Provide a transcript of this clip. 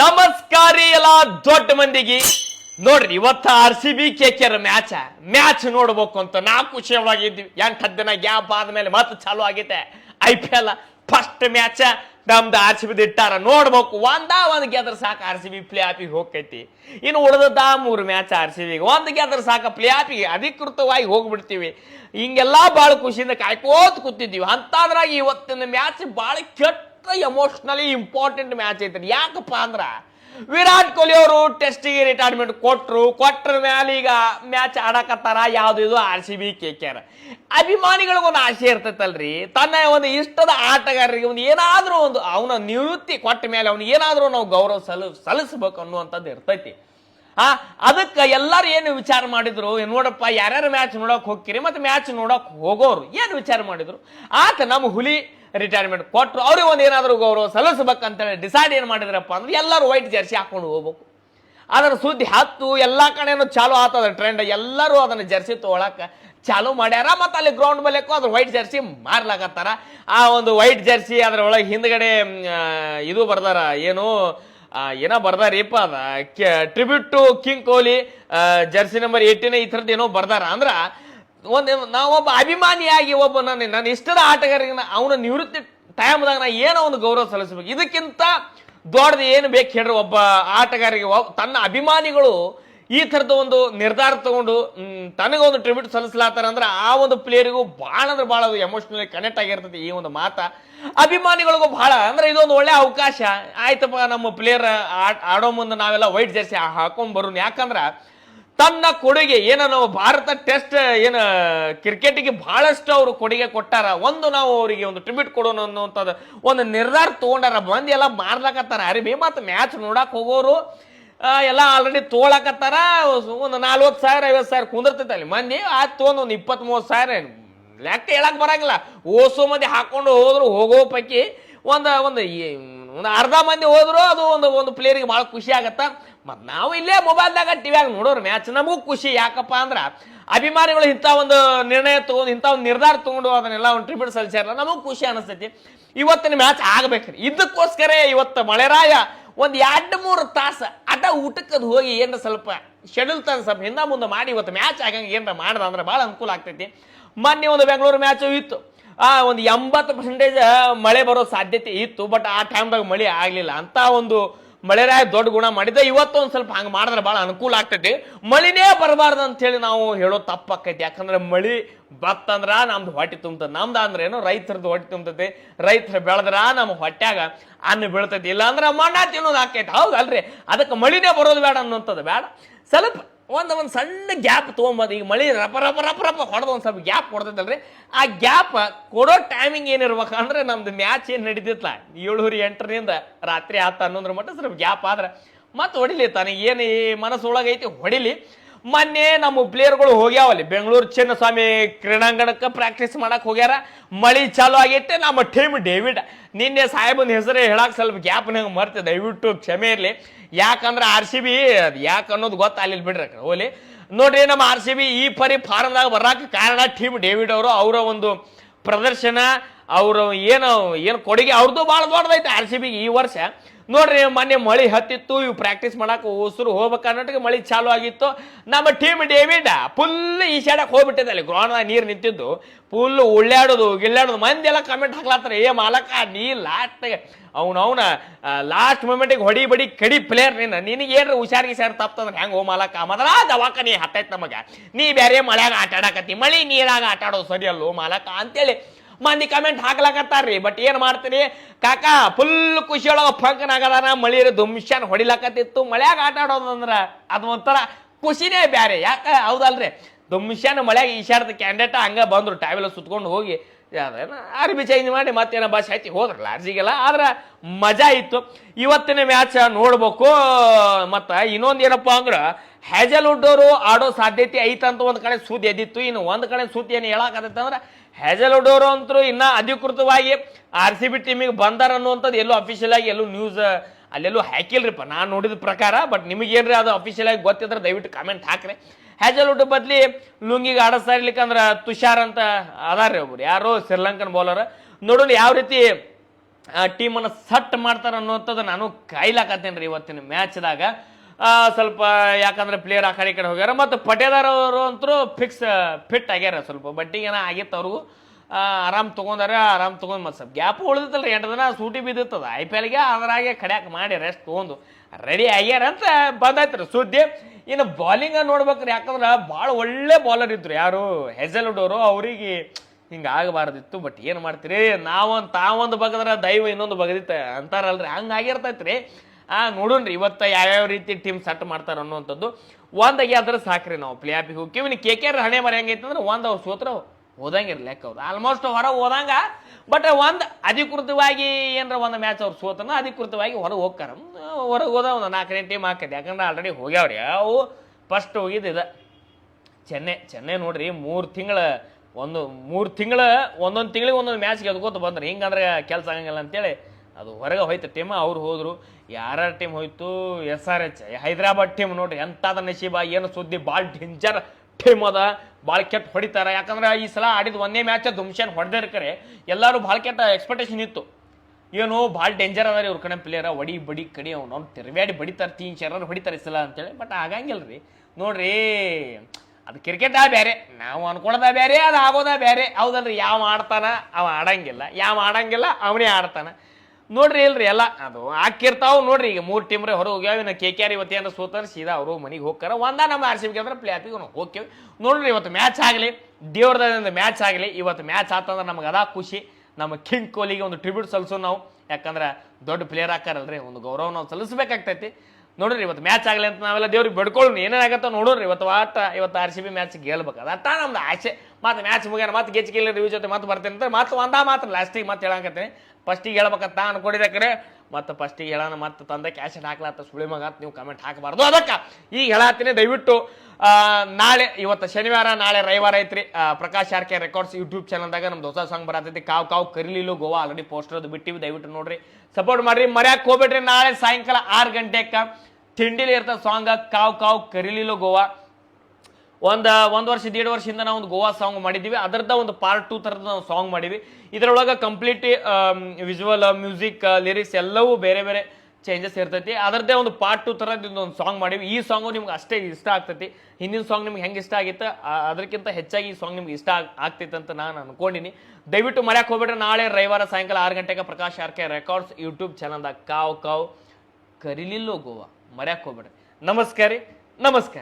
ನಮಸ್ಕಾರ ಎಲ್ಲ ದೊಡ್ಡ ಮಂದಿಗೆ. ನೋಡ್ರಿ, ಇವತ್ತ R C B K K R match ನೋಡ್ಬೇಕು ಅಂತ ನಾವು ಖುಷಿ ಒಳಗಿದ್ವಿ ಎಂಟು ಹತ್ತು ದಿನ ಗ್ಯಾಪ್ ಆದ್ಮೇಲೆ ಮತ್ತೆ ಚಾಲು ಆಗೈತೆ. I P L first match ನಮ್ದು ಆರ್ ಸಿ ಬಿ ಇಟ್ಟಾರ. ನೋಡ್ಬೇಕು, ಒಂದ ಒಂದ್ ಗೆದ್ರ ಸಾಕು ಆರ್ ಸಿ ಬಿ ಪ್ಲೇ ಹೋಗ್ತೈತಿ. ಇನ್ನು ಉಳಿದದ ಮೂರು ಮ್ಯಾಚ್ ಆರ್ ಸಿ ಬಿಗೆ ಒಂದ್ ಗೆದ್ರ ಸಾಕ ಪ್ಲೇ ಆಫಿಗೆ ಅಧಿಕೃತವಾಗಿ ಹೋಗ್ಬಿಡ್ತೀವಿ. ಹಿಂಗೆಲ್ಲಾ ಭಾಳ ಖುಷಿಯಿಂದ ಕಾಯ್ಕೋತ ಕೂತಿದ್ದೀವಿ. ಅಂತಾದ್ರಾಗ ಇವತ್ತಿನ ಮ್ಯಾಚ್ ಭಾಳ ಕೆಟ್ಟ ಎಮೋಷನಲಿ ಇಂಪಾರ್ಟೆಂಟ್ ಮ್ಯಾಚ್ ಐತ್ರಿ. ಯಾಕಪ್ಪ ಅಂದ್ರೆ, ವಿರಾಟ್ ಕೊಹ್ಲಿ ಅವರು ಟೆಸ್ಟಿಗೆ ರಿಟೈರ್ಮೆಂಟ್ ಕೊಟ್ಟರು ಕೊಟ್ಟರ ಮೇಲೆ ಈಗ ಮ್ಯಾಚ್ ಆಡಕತ್ತಾರ, ಯಾವುದು ಇದು R C B K K R ಅಭಿಮಾನಿಗಳಿಗೆ ಒಂದು ಆಸೆ ಇರ್ತೈತಲ್ರಿ. ತನ್ನ ಒಂದು ಇಷ್ಟದ ಆಟಗಾರರಿಗೆ ಒಂದು ಏನಾದರೂ ಒಂದು ಅವನ ನಿವೃತ್ತಿ ಕೊಟ್ಟ ಮೇಲೆ ಅವನು ಏನಾದರೂ ನಾವು ಗೌರವ ಸಲ್, ಸಲ್ಲಿಸ್ಬೇಕು ಅನ್ನುವಂಥದ್ದು ಇರ್ತೈತಿ. ಆ, ಅದಕ್ಕೆ ಎಲ್ಲರೂ ಏನು ವಿಚಾರ ಮಾಡಿದ್ರು ನೋಡಪ್ಪ, ಯಾರ್ಯಾರು ಮ್ಯಾಚ್ ನೋಡೋಕೆ ಹೋಗ್ತೀರಿ, ಮತ್ತೆ ಮ್ಯಾಚ್ ನೋಡೋಕೆ ಹೋಗೋರು ಏನು ವಿಚಾರ ಮಾಡಿದ್ರು? ಆತ ನಮ್ಮ ಹುಲಿ ರಿಟೈರ್ಮೆಂಟ್ ಕೊಟ್ಟರು ಅವ್ರಿಗೆ ಒಂದು ಏನಾದರೂ ಗೌರವ ಸಲ್ಲಿಸ್ಬೇಕಂತೇಳಿ ಡಿಸೈಡ್ ಏನು ಮಾಡಿದ್ರಪ್ಪ ಅಂದ್ರೆ ಎಲ್ಲರೂ ವೈಟ್ ಜರ್ಸಿ ಹಾಕೊಂಡು ಹೋಗ್ಬೇಕು. ಅದರ ಸುದ್ದಿ ಹತ್ತು, ಎಲ್ಲ ಕಡೆನೂ ಚಾಲು ಆತದ ಟ್ರೆಂಡ್ ಎಲ್ಲರೂ ಅದನ್ನು ಜರ್ಸಿ ತೊಗೊಳಕ್ಕೆ ಚಾಲು ಮಾಡ್ಯಾರ. ಮತ್ತು ಅಲ್ಲಿ ಗ್ರೌಂಡ್ ಮೇಲೆ ಅದ್ರ ವೈಟ್ ಜರ್ಸಿ ಮಾರ್ಲಾಕತ್ತಾರ. ಆ ಒಂದು ವೈಟ್ ಜರ್ಸಿ ಅದರೊಳಗೆ ಹಿಂದ್ಗಡೆ ಇದು ಬರ್ದಾರ, ಏನು ಏನೋ ಬರ್ದಾರಿಪ್ಪ ಅದ. Tribute to king Kohli jersey number eighteen ಈ ಥರದ್ದು ಏನೋ ಬರ್ದಾರ. ಅಂದ್ರ ಒಂದು ನಾವೊಬ್ಬ ಅಭಿಮಾನಿಯಾಗಿ ಒಬ್ಬ ನನ್ನ ನನ್ನ ಇಷ್ಟದ ಆಟಗಾರರಿಗೆ ನಾ- ಅವನ ನಿವೃತ್ತಿ ಟೈಮ್ದಾಗ ನಾ ಏನೋ ಒಂದು ಗೌರವ ಸಲ್ಲಿಸಬೇಕು. ಇದಕ್ಕಿಂತ ದೊಡ್ಡದು ಏನು ಬೇಕು ಹೇಳ್ರಿ ಒಬ್ಬ ಆಟಗಾರಿಗೆ ತನ್ನ ಅಭಿಮಾನಿಗಳು ಈ ಥರದ ಒಂದು ನಿರ್ಧಾರ ತಗೊಂಡು ತನಗೊಂದು ಟ್ರಿಬ್ಯೂಟ್ ಸಲ್ಲಿಸ್ಲಾತಾರ ಅಂದ್ರೆ ಆ ಒಂದು ಪ್ಲೇಯರಿಗೂ ಭಾಳ ಅಂದ್ರೆ ಭಾಳ ಅದು ಎಮೋಷನಲಿ ಕನೆಕ್ಟ್ ಆಗಿರ್ತದೆ ಈ ಒಂದು ಮಾತ. ಅಭಿಮಾನಿಗಳಿಗೂ ಭಾಳ. ಅಂದ್ರೆ ಇದೊಂದು ಒಳ್ಳೆ ಅವಕಾಶ. ಆಯ್ತಪ್ಪ, ನಮ್ಮ ಪ್ಲೇಯರ್ ಆಡೋ ಮುಂದೆ ನಾವೆಲ್ಲ ವೈಟ್ ಜರ್ಸಿ ಹಾಕೊಂಡ್ ಬರೋಣ. ಯಾಕಂದ್ರ ತನ್ನ ಕೊಡುಗೆ, ಏನೋ ಭಾರತ ಟೆಸ್ಟ್ ಏನು ಕ್ರಿಕೆಟ್ಗೆ ಬಹಳಷ್ಟು ಅವರು ಕೊಡುಗೆ ಕೊಟ್ಟಾರ. ಒಂದು ನಾವು ಅವರಿಗೆ ಒಂದು ಟ್ರಿಬ್ಯೂಟ್ ಕೊಡೋಣ ಅನ್ನುವಂಥದ್ದು ಒಂದು ನಿರ್ಧಾರ ತಗೊಂಡಾರ. ಮಂದಿ ಎಲ್ಲ ಮಾರ್ಲಾಕತ್ತಾರ. ಅರಿಬಿ ಮತ್ತು ಮ್ಯಾಚ್ ನೋಡಕ್ಕೆ ಹೋಗೋರು ಎಲ್ಲ ಆಲ್ರೆಡಿ ತೋಳಕತ್ತಾರ. ಒಂದು ನಲ್ವತ್ತು ಸಾವಿರ, ಐವತ್ತು ಸಾವಿರ ಕುಂದಿರ್ತೈತೆ ಅಲ್ಲಿ. ಮಂದಿ ಆಯ್ತು ತೊಗೊಂಡು ಒಂದು ಇಪ್ಪತ್ತ್ ಮೂವತ್ತು ಸಾವಿರ ಲೆಕ್ಕ ಹೇಳಕ್ ಬರಂಗಿಲ್ಲ. ಓಸು ಮಂದಿ ಹಾಕೊಂಡು ಹೋದ್ರು, ಹೋಗೋ ಪೈಕಿ ಒಂದು ಒಂದು ಒಂದು ಅರ್ಧ ಮಂದಿ ಹೋದ್ರು ಅದು ಒಂದು ಒಂದು ಪ್ಲೇಯರಿಗೆ ಭಾಳ ಖುಷಿ ಆಗತ್ತ. ಮತ್ತು ನಾವು ಇಲ್ಲೇ ಮೊಬೈಲ್ದಾಗ ಟಿವಿಯಾಗ ನೋಡೋರು ಮ್ಯಾಚ್ ನಮಗೂ ಖುಷಿ. ಯಾಕಪ್ಪ ಅಂದ್ರೆ ಅಭಿಮಾನಿಗಳು ಇಂಥ ಒಂದು ನಿರ್ಣಯ ತೊಗೊಂಡು, ಇಂಥ ಒಂದು ನಿರ್ಧಾರ ತೊಗೊಂಡು ಅದನ್ನೆಲ್ಲ ಒಂದು ಟ್ರಿಬ್ಯೂಟ್ ಸಲ್ಸ್ಯಾರ ನಮಗೂ ಖುಷಿ ಅನಿಸ್ತೈತಿ. ಇವತ್ತಿನ ಮ್ಯಾಚ್ ಆಗ್ಬೇಕ್ರಿ. ಇದಕ್ಕೋಸ್ಕರ ಇವತ್ತು ಮಳೆರಾಯ ಒಂದು ಎರಡು, ಮೂರು ತಾಸು ಅಡ ಊಟಕ್ಕದು ಹೋಗಿ ಏನು ಸ್ವಲ್ಪ ಶೆಡ್ಯೂಲ್ ತಂದು ಸ್ವಲ್ಪ ಹಿಂದೆ ಮುಂದೆ ಮಾಡಿ ಇವತ್ತು ಮ್ಯಾಚ್ ಆಗಂಗೆ ಏನರ ಮಾಡ್ದ ಅಂದ್ರೆ ಭಾಳ ಅನುಕೂಲ ಆಗ್ತೈತಿ. ಮೊನ್ನೆ ಒಂದು ಬೆಂಗಳೂರು ಮ್ಯಾಚು ಇತ್ತು. ಆ, ಒಂದು ಎಂಬತ್ತು ಪರ್ಸೆಂಟೇಜ್ ಮಳೆ ಬರೋ ಸಾಧ್ಯತೆ ಇತ್ತು ಬಟ್ ಆ ಟೈಮ್ದಾಗ ಮಳೆ ಆಗಲಿಲ್ಲ. ಅಂತ ಒಂದು ಮಳೆರಾಯ ದೊಡ್ಡ ಗುಣ ಮಾಡಿದ್ದೆ ಇವತ್ತು ಒಂದು ಸ್ವಲ್ಪ ಹಂಗೆ ಮಾಡಿದ್ರೆ ಭಾಳ ಅನುಕೂಲ ಆಗ್ತೈತಿ. ಮಳಿನೇ ಬರಬಾರ್ದು ಅಂತೇಳಿ ನಾವು ಹೇಳೋ ತಪ್ಪಾಕೈತಿ ಯಾಕಂದ್ರೆ ಮಳಿ ಬತ್ತಂದ್ರ ನಮ್ದು ಹೊಟ್ಟೆ ತುಂಬ್ತದೆ. ನಮ್ದು ಅಂದ್ರೆ ಏನು? ರೈತರದ್ದು ಹೊಟ್ಟೆ ತುಂಬತೈತಿ. ರೈತರು ಬೆಳೆದ್ರ ನಮ್ಮ ಹೊಟ್ಯಾಗ ಅನ್ನ ಬೀಳ್ತೈತಿ. ಇಲ್ಲ ಅಂದ್ರೆ ಮಣ್ಣ ತಿನ್ನೋದು ಆಕೈತಿ. ಹೌದಲ್ರಿ? ಅದಕ್ಕೆ ಮಳಿನೇ ಬರೋದು ಬೇಡ ಅನ್ನೋಂಥದ್ದು ಬೇಡ. ಸ್ವಲ್ಪ ಒಂದು ಒಂದು ಸಣ್ಣ ಗ್ಯಾಪ್ ತೊಗೊಂಬೋದು, ಈಗ ಮಳೆ ರಪ ರಪ ರಪ ರಪ ಹೊಡೆದು ಒಂದು ಸ್ವಲ್ಪ ಗ್ಯಾಪ್ ಕೊಡ್ತೈತಲ್ರಿ. ಆ ಗ್ಯಾಪ್ ಕೊಡೋ ಟೈಮಿಂಗ್ ಏನಿರ್ಬೇಕು ಅಂದ್ರೆ ನಮ್ದು ಮ್ಯಾಚ್ ಏನು ನಡೀತಿತ್ತಲ್ಲ ಏಳುವರೆ ಎಂಟರಿಂದ ರಾತ್ರಿ ಆತ ಅನ್ನೋದ್ರ ಮಟ್ಟ ಸ್ವಲ್ಪ ಗ್ಯಾಪ್ ಆದ್ರೆ ಮತ್ತೆ ಹೊಡಿಲಿ ತಾನೇ, ಏನು ಈ ಮನಸ್ಸೊಳಗೈತಿ ಹೊಡಿಲಿ. ಮೊನ್ನೆ ನಮ್ಮ ಪ್ಲೇಯರ್ಗಳು ಹೋಗ್ಯಾವಲ್ಲಿ. ಬೆಂಗಳೂರು ಚಿನ್ನಸ್ವಾಮಿ ಕ್ರೀಡಾಂಗಣಕ್ಕೆ ಪ್ರಾಕ್ಟೀಸ್ ಮಾಡಕ್ಕೆ ಹೋಗ್ಯಾರ. ಮಳಿ ಚಾಲು ಆಗೈತೆ. ನಮ್ಮ ಟೀಮ್ ಡೇವಿಡ್ ನಿನ್ನೆ ಸಾಹೇಬನ ಹೆಸರೇ ಹೇಳಕ್ಕೆ ಸ್ವಲ್ಪ ಗ್ಯಾಪ್ ನಂಗೆ ಮರ್ತೆ ದಯವಿಟ್ಟು ಕ್ಷಮೆ ಇರಲಿ. ಯಾಕಂದ್ರೆ ಆರ್ ಸಿ ಬಿ ಅದು ಯಾಕೆ ಅನ್ನೋದು ಗೊತ್ತಾಗಲಿಲ್ಲ ಬಿಡ್ರಿ ಹೋಲಿ ನೋಡ್ರಿ, ನಮ್ಮ ಆರ್ ಸಿ ಬಿ ಈ ಪರಿ ಫಾರ್ಮ್ದಾಗ ಬರಕ್ಕೆ ಕಾರಣ ಟೀಮ್ ಡೇವಿಡ್ ಅವರು. ಅವರ ಒಂದು ಪ್ರದರ್ಶನ ಅವರು ಏನು ಏನು ಕೊಡುಗೆ ಅವ್ರದ್ದು ಭಾಳ ದೊಡ್ಡದೈತೆ ಆರ್ ಸಿ ಬಿಗೆ ಈ ವರ್ಷ. ನೋಡ್ರಿ, ಮೊನ್ನೆ ಮಳಿ ಹತ್ತಿತ್ತು, ಇವು ಪ್ರಾಕ್ಟೀಸ್ ಮಾಡಕ್ಕೆ ಉಸಿರು ಹೋಗ್ಬೇಕನ್ನೋಟಿಗೆ ಮಳಿ ಚಾಲು ಆಗಿತ್ತು. ನಮ್ಮ ಟೀಮ್ ಡೇವಿಡ್ ಫುಲ್ ಈ ಸೈಡಕ್ಕೆ ಹೋಗ್ಬಿಟ್ಟಿದೆ ಅಲ್ಲಿ ಗ್ರೌಂಡ್ದಾಗ ನೀರು ನಿಂತಿದ್ದು. ಫುಲ್ ಉಳ್ಳಾಡೋದು, ಗಿಳ್ಳಾಡೋದು ಮಂದಿ ಎಲ್ಲ ಕಮೆಂಟ್ ಹಾಕ್ಲಾತಾರೆ ಏ ಮಾಲಕ, ನೀ ಲಾಸ್ಟ್ ಅವನವನ ಲಾಸ್ಟ್ ಮೂಮೆಂಟಿಗೆ ಹೊಡಿ ಬಡಿ, ಕಡಿ ಪ್ಲೇಯರ್ ನೀನು. ನಿನಗೆ ಏನ್ರ ಹುಷಾರಿಗೆ ಸೇರ್ ತಪ್ತಂದ್ರೆ ಹೆಂಗೆ, ಓ ಮಾಲಕ, ಮೊದಲ ದವಾಖಾನಿ ಹತ್ತೈತೆ ನಮಗೆ. ನೀ ಬೇರೆ ಮಳೆಯಾಗ ಆಟ ಆಡಕತ್ತಿ ಮಳಿ ನೀರಾಗ ಆಟ ಆಡೋದು ಸರಿಯಲ್ಲೋ ಮಾಲಕ? ಅಂತೇಳಿ ಮಂದಿ ಕಮೆಂಟ್ ಹಾಕ್ಲಾಕತ್ತಾರ್ರಿ ಬಟ್ ಏನ್ ಮಾಡ್ತೀರಿ? ಕಾಕ ಫುಲ್ ಖುಷಿಯೊಳಗ ಆಗದಾನ ಮಳಿ ದುಮ್ಶಾನ್ ಹೊಡಿಲಾಕತ್ತಿತ್ತು. ಮಳ್ಯಾಗ ಆಟ ಆಡೋದಂದ್ರ ಅದು ಒಂಥರ ಖುಷಿನೇ ಬ್ಯಾರೆ. ಯಾಕ? ಹೌದಲ್ರಿ. ದುಮ್ಶಾನ್ ಮಳ್ಯಾಗ ಈಶಾರದ ಕ್ಯಾಂಡಿಡೇಟ್ ಹಂಗೆ ಬಂದ್ರು ಟ್ಯಾವೆಲ್ ಸುತ್ಕೊಂಡು ಹೋಗಿ ಯಾವ್ದೇನ ಅರ್ಬಿ ಚೇಂಜ್ ಮಾಡಿ ಮತ್ತೇನೋ ಬಸ್ ಹಚ್ಚಿ ಹೋದ್ರಲ್ಲ ಅರ್ಜಿಗೆಲ್ಲ ಆದ್ರೆ ಮಜಾ ಇತ್ತು. ಇವತ್ತಿನ ಮ್ಯಾಚ್ ನೋಡ್ಬೇಕು. ಮತ್ತು ಇನ್ನೊಂದು ಏನಪ್ಪ ಅಂದ್ರೆ ಹ್ಯಾಜಲ್ವುಡ್ ಅವರು ಆಡೋ ಸಾಧ್ಯತೆ ಐತಂತ ಒಂದು ಕಡೆ ಸುದ್ದಿ ಎದ್ದಿತ್ತು. ಇನ್ನು ಒಂದು ಕಡೆ ಸುದ್ದಿ ಏನು ಹೇಳಕತ್ತೈತೆ ಅಂದ್ರೆ ಹ್ಯಾಜಲ್ವುಡ್ ಅವರು ಅಂತೂ ಇನ್ನ ಅಧಿಕೃತವಾಗಿ ಆರ್ ಸಿ ಬಿ ಟೀಮಿಗೆ ಬಂದಾರ ಅನ್ನುವಂಥದ್ದು ಎಲ್ಲೂ ಅಫಿಷಿಯಲ್ ಆಗಿ ಎಲ್ಲೂ ನ್ಯೂಸ್ ಅಲ್ಲೆಲ್ಲೂ ಹಾಕಿಲ್ರಿಪ್ಪ. ನಾನು ನೋಡಿದ ಪ್ರಕಾರ ಬಟ್ ನಿಮಗೇನ್ರಿ ಅದು ಅಫಿಷಿಯಲ್ ಆಗಿ ಗೊತ್ತಿದ್ರೆ ದಯವಿಟ್ಟು ಕಾಮೆಂಟ್ ಹಾಕ್ರಿ. ಹ್ಯಾಜಲ್ವುಡ್ ಬದ್ಲಿ ಲುಂಗಿಗೆ ಆಡಿಸ್ತಾ ಇರ್ಲಿಕ್ಕಂದ್ರ ತುಷಾರ್ ಅಂತ ಅದಾರ್ರಿ ಒಬ್ರು. ಯಾರೋ ಶ್ರೀಲಂಕನ್ ಬೌಲರ್ ನೋಡೋಣ ಯಾವ ರೀತಿ ಟೀಮನ್ನು ಸಟ್ ಮಾಡ್ತಾರೆ ಅನ್ನುವಂಥದ್ದು ನಾನು ಕಾಯ್ಲಾಕತ್ತೇನೆ ರೀ ಇವತ್ತಿನ ಮ್ಯಾಚ್ದಾಗ ಸ್ವಲ್ಪ ಯಾಕಂದ್ರೆ ಪ್ಲೇಯರ್ ಆ ಕಡೆ ಈ ಕಡೆ ಹೋಗ್ಯಾರ. ಮತ್ತು ಪಟೇದಾರ್ ಅವರು ಅಂತೂ ಫಿಕ್ಸ್ ಫಿಟ್ ಆಗ್ಯಾರ ಸ್ವಲ್ಪ. ಬಟ್ಟಿಗೆ ಏನೋ ಆಗಿತ್ತು ಅವ್ರಿಗೂ. ಆರಾಮ್ ತೊಗೊಂಡಾರ, ಆರಾಮ್ ತೊಗೊಂಡು ಮತ್ತೆ ಸ್ವಲ್ಪ ಗ್ಯಾಪ್ ಉಳಿದಿತ್ತಲ್ಲ ಎಂಟು ದಿನ ಸೂಟಿ ಬಿದ್ದಿತ್ತದ. ಐ ಪಿ ಎಲ್ಗೆ ಅದ್ರಾಗೆ ಕಡ್ಯಾಕ್ ಮಾಡಿ ರೆಸ್ಟ್ ತೊಗೊಂಡು ರೆಡಿ ಆಗ್ಯಾರ ಅಂತ ಬಂದೈತ್ರಿ ಸುದ್ದಿ. ಇನ್ನು ಬಾಲಿಂಗ್ ನೋಡ್ಬೇಕ್ರಿ. ಯಾಕಂದ್ರೆ ಭಾಳ ಒಳ್ಳೆ ಬಾಲರ್ ಇದ್ರು ಯಾರು? ಹೆಜಲ್ವುಡ್ ಅವರು. ಅವರಿಗೆ ಹಿಂಗೆ ಆಗಬಾರ್ದಿತ್ತು. ಬಟ್ ಏನು ಮಾಡ್ತೀರಿ? ನಾವೊಂದು, ತಾವೊಂದು ಬಗದ್ರ ದೈವ ಇನ್ನೊಂದು ಬಗದಿತ್ತ ಅಂತಾರಲ್ರಿ. ಹಂಗೆ ಆಗಿರ್ತೈತ್ರಿ. ಆ ನೋಡೋಣ್ರಿ ಇವತ್ತು ಯಾವ್ಯಾವ ರೀತಿ ಟೀಮ್ ಸೆಟ್ ಮಾಡ್ತಾರ ಅನ್ನುವಂಥದ್ದು. ಒಂದಾಗಿ ಆದ್ರೆ ಸಾಕ್ರಿ ನಾವು. ಪ್ಲೇ ಆಫಿಗೆ ಹೋಗಿ. ಇವನು ಕೆ ಕೆ ಆರ್ ಹಣೆ ಮರ ಹೆಂಗೈತಂದ್ರೆ ಒಂದು ಅವ್ರು ಸೋತ್ರ ಓದಂಗಿರ್ಲಿ, ಲೆಕ್ಕ ಅವ್ರು ಆಲ್ಮೋಸ್ಟ್ ಹೊರ ಹೋದಂಗ ಬಟ್ ಒಂದು ಅಧಿಕೃತವಾಗಿ ಏನಾರ ಒಂದು ಮ್ಯಾಚ್ ಅವ್ರು ಸೋತನ, ಅಧಿಕೃತವಾಗಿ ಹೊರಗೆ ಹೋಗ್ತಾರ. ಹೊರಗೆ ಹೋದ ಒಂದು ನಾಲ್ಕನೇ ಟೀಮ್ ಹಾಕೈತೆ ಯಾಕಂದ್ರೆ ಆಲ್ರೆಡಿ ಹೋಗ್ಯಾವ್ರಿ. ಅವು ಫಸ್ಟ್ ಹೋಗಿದಿದ ಚೆನ್ನೈ ಚೆನ್ನೈ ನೋಡ್ರಿ, ಮೂರು ತಿಂಗಳ, ಒಂದು, ಮೂರು ತಿಂಗಳ, ಒಂದೊಂದು ತಿಂಗಳಿಗೆ ಒಂದೊಂದು ಮ್ಯಾಚ್ ಗೆದ್ಕೋತ ಬಂದ್ರೆ. ಹಿಂಗಂದ್ರೆ ಕೆಲಸ ಆಗಂಗಿಲ್ಲ ಅಂತೇಳಿ ಅದು ಹೊರಗೆ ಹೋಯ್ತು ಟೀಮ್ ಅವ್ರು ಹೋದರು ಯಾರ ಟೀಮ್ ಹೋಯ್ತು S R H Hyderabad team ನೋಡ್ರಿ ಎಂಥದ ನಶೀಬ, ಏನು ಸುದ್ದಿ ಭಾಳ ಡೇಂಜರ್ ಟೀಮ್ ಅದ ಭಾಳ ಕೆಟ್ಟ ಹೊಡಿತಾರ. ಯಾಕಂದ್ರೆ ಈ ಸಲ ಆಡಿದ ಒಂದೇ ಮ್ಯಾಚ್ ದುಮ್ಶನ್ ಹೊಡೆದಿರ್ಕರೆ ಎಲ್ಲರೂ ಭಾಳ ಕೆಟ್ಟ ಎಕ್ಸ್ಪೆಕ್ಟೇಷನ್ ಇತ್ತು. ಏನು ಭಾಳ ಡೇಂಜರ್ ಅದ ರೀ ಇವ್ರ ಕಡೆ ಪ್ಲೇಯರ ಒಡಿ ಬಡಿ ಕಡಿ ಅವ್ನು ಅವ್ನು ತಿರ್ಬ್ಯಾಡಿ ಬಡಿತಾರೆ, ತೀನ್ ಶರರ್ ಹೊಡಿತಾರೆ ಈ ಸಲ ಅಂತೇಳಿ ಬಟ್ ಆಗಂಗಿಲ್ಲ ರೀ ನೋಡ್ರಿ, ಅದು ಕ್ರಿಕೆಟ್ ಬೇರೆ ನಾವು ಅನ್ಕೊಳದ ಬೇರೆ ಅದು ಆಗೋದ ಬೇರೆ ಹೌದಲ್ರಿ, ಯಾವ ಆಡ್ತಾನ, ಅವ ಆಡಂಗಿಲ್ಲ. ಯಾವ ಆಡಂಗಿಲ್ಲ, ಅವನೇ ಆಡ್ತಾನ. ನೋಡ್ರಿ ಇಲ್ರಿ ಎಲ್ಲ. ಅದು ಹಾಕಿರ್ತಾವ ನೋಡ್ರಿ ಈಗ ಮೂರು ಟೀಮ್ ರೀ ಹೊರಗೆ ಹೋಗ್ಯಾವ, ಇನ್ನು ಕೆ ಕೆ ಆರ್ ಇವತ್ತು ಏನಾರ ಸೋತಾರ, ಸೀದಾ ಅವರು ಮನೆಗೆ ಹೋಗ್ತಾರ ಒಂದ ನಮ್ಮ ಆರ್ ಸಿ ಬಿ ಅಂದ್ರೆ ಪ್ಲೇ ಆಫಿಗೆ ನಾವು ನೋಡ್ರಿ ಇವತ್ತು ಮ್ಯಾಚ್ ಆಗಲಿ ದೇವ್ರದ ಮ್ಯಾಚ್ ಆಗಲಿ, ಇವತ್ತು ಮ್ಯಾಚ್ ಆತಂದ್ರೆ ನಮ್ಗೆ ಅದಾ ಖುಷಿ. ನಮ್ಮ ಕಿಂಗ್ ಕೊಹ್ಲಿಗೆ ಒಂದು ಟ್ರಿಬ್ಯೂಟ್ ಸಲ್ಲಿಸೋ ನಾವು. ಯಾಕಂದ್ರೆ ದೊಡ್ಡ ಪ್ಲೇಯರ್ ಹಾಕಾರಲ್ರಿ ಒಂದು ಗೌರವ ನಾವು ಸಲ್ಲಿಸ್ಬೇಕಾಗ್ತೈತಿ. ನೋಡ್ರಿ, ಇವತ್ತು ಮ್ಯಾಚ್ ಆಗಲಿ ಅಂತ ನಾವೆಲ್ಲ ದೇವ್ರಿಗೆ ಬೆಡ್ಕೊಳ್ಳಿ ಏನೇನಾಗತ್ತ ನೋಡೋರಿ ಇವತ್ತು ಆಟ, ಇವತ್ತು ಆರ್ ಸಿ ಬಿ ಮ್ಯಾಚ್ ಗೆಲ್ಬೇಕು. ಅಟ್ಟ ನಮ್ದು ಆಸೆ. ಮತ್ತು ಮ್ಯಾಚ್ ಮುಗಿಯೋಣ ಮತ್ತೆ ಗೆಚ್ಚ ಗೆಲ್ಲ ರಿವ್ಯೂ ಜೊತೆ ಮತ್ತೆ ಬರ್ತೇನೆ ಅಂತ ಮತ್ತೆ ಒಂದ ಮಾತ್ರ ಲಾಸ್ಟಿಗೆ ಮತ್ತೆ ಹೇಳಕತ್ತೀನಿ. ಫಸ್ಟಿಗೆ ಹೇಳ್ಬೇಕಂತ ಅನ್ಕೊಂಡಿದ್ದಕ್ರೆ ಮತ್ತೆ ಫಸ್ಟಿಗೆ ಹೇಳೋಣ, ಮತ್ತು ತಂದೆ ಕ್ಯಾಶ್ ಹಾಕ್ಲಾತ ಸುಳಿ ಮಗ ಅಂತ ನೀವು ಕಮೆಂಟ್ ಹಾಕಬಾರ್ದು. ಅದಕ್ಕೆ ಈಗ ಹೇಳತ್ತೀನಿ, ದಯವಿಟ್ಟು ನಾಳೆ, ಇವತ್ತು ಶನಿವಾರ, ನಾಳೆ ರವಿವಾರ ಐತ್ರಿ. Prakash R K records YouTube ಚಾನಲ್ದಾಗ ನಮ್ದು ಹೊಸ ಸಾಂಗ್ ಬರತೈತಿ, ಕಾವ್ ಕಾವ್ ಕರಿಲಿಲು ಗೋವಾ ಆಲ್ರೆಡಿ ಪೋಸ್ಟರ್ ಅದು ಬಿಟ್ಟಿವಿ, ದಯವಿಟ್ಟು ನೋಡ್ರಿ. ಸಪೋರ್ಟ್ ಮಾಡ್ರಿ, ಮರ್ಯಾಕ್ ಹೋಗ್ಬೇಡ್ರಿ. ನಾಳೆ ಸಾಯಂಕಾಲ ಆರು ಗಂಟೆಕ್ಕ ತಿಂಡಿಲಿ ಇರ್ತದೆ ಸಾಂಗ್ ಕಾವ್ ಕಾವ್ ಕರಿಲಿಲು ಗೋವಾ. ಒಂದು ಒಂದು ವರ್ಷ ದೇಡ್ ವರ್ಷದಿಂದ ನಾವು ಒಂದು ಗೋವಾ ಸಾಂಗ್ ಮಾಡಿದ್ದೀವಿ ಅದರದ ಒಂದು ಪಾರ್ಟ್ ಟೂ ಥರದ ನಾವು ಸಾಂಗ್ ಮಾಡಿವಿ ಇದರೊಳಗೆ ಕಂಪ್ಲೀಟ್ ವಿಜುವಲ್ ಮ್ಯೂಸಿಕ್ ಲಿರಿಕ್ಸ್ ಎಲ್ಲವೂ ಬೇರೆ ಬೇರೆ ಚೇಂಜಸ್ ಇರ್ತೈತಿ. ಅದರದ್ದೇ ಒಂದು ಪಾರ್ಟ್ ಟೂ ಥರದ್ದು ಒಂದು ಸಾಂಗ್ ಮಾಡಿವಿ ಈ ಸಾಂಗು ನಿಮ್ಗೆ ಅಷ್ಟೇ ಇಷ್ಟ ಆಗ್ತೈತಿ. ಹಿಂದಿನ ಸಾಂಗ್ ನಿಮ್ಗೆ ಹೆಂಗೆ ಇಷ್ಟ ಆಗಿತ್ತು? ಅದಕ್ಕಿಂತ ಹೆಚ್ಚಾಗಿ ಈ ಸಾಂಗ್ ನಿಮ್ಗೆ ಇಷ್ಟ ಆಗ್- ಆಗ್ತೈತೆ ಅಂತ ನಾನು ಅನ್ಕೊಂಡಿನಿ. ದಯವಿಟ್ಟು ಮರ್ಯಾಕೆ ಹೋಗ್ಬಿಟ್ರೆ ನಾಳೆ ರವಿವಾರ ಸಾಯಂಕಾಲ ಆರು ಗಂಟೆಗೆ Prakash R K records YouTube ಚಾನಲ್ದಾಗ ಕಾವ್ ಕಾವ್ ಕರಿಲಿಲ್ಲೋ ಗೋವಾ. ಮರ್ಯಾಕೆ ಹೋಗ್ಬೇಡ್ರಿ. ನಮಸ್ಕಾರ ನಮಸ್ಕಾರ.